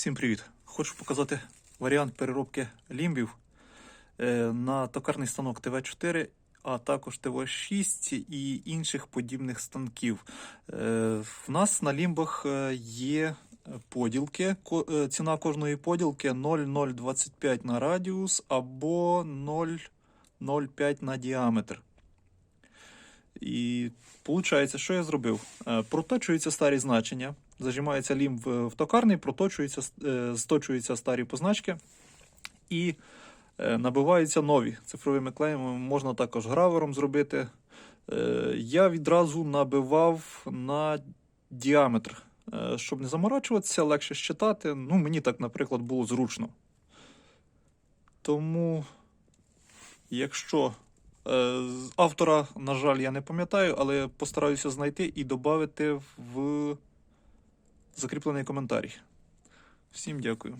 Всім привіт! Хочу показати варіант переробки лімбів е, на токарний станок ТВ4, а також ТВ6 і інших подібних станків. Е, В нас на лімбах е, є поділки. Ціна кожної поділки 0,025 на радіус або 0,05 на діаметр. І виходить, що я зробив? Е, Проточуються старі значення, зажимається лім в, токарний, проточуються, е, сточуються старі позначки і е, набиваються нові цифровими клеями. Можна також гравером зробити. Я відразу набивав на діаметр, щоб не заморачуватися, легше щитати. Ну, мені так, наприклад, було зручно. Тому, якщо Автора, на жаль, я не пам'ятаю, але постараюся знайти і додати в закріплений коментарі. Всім дякую.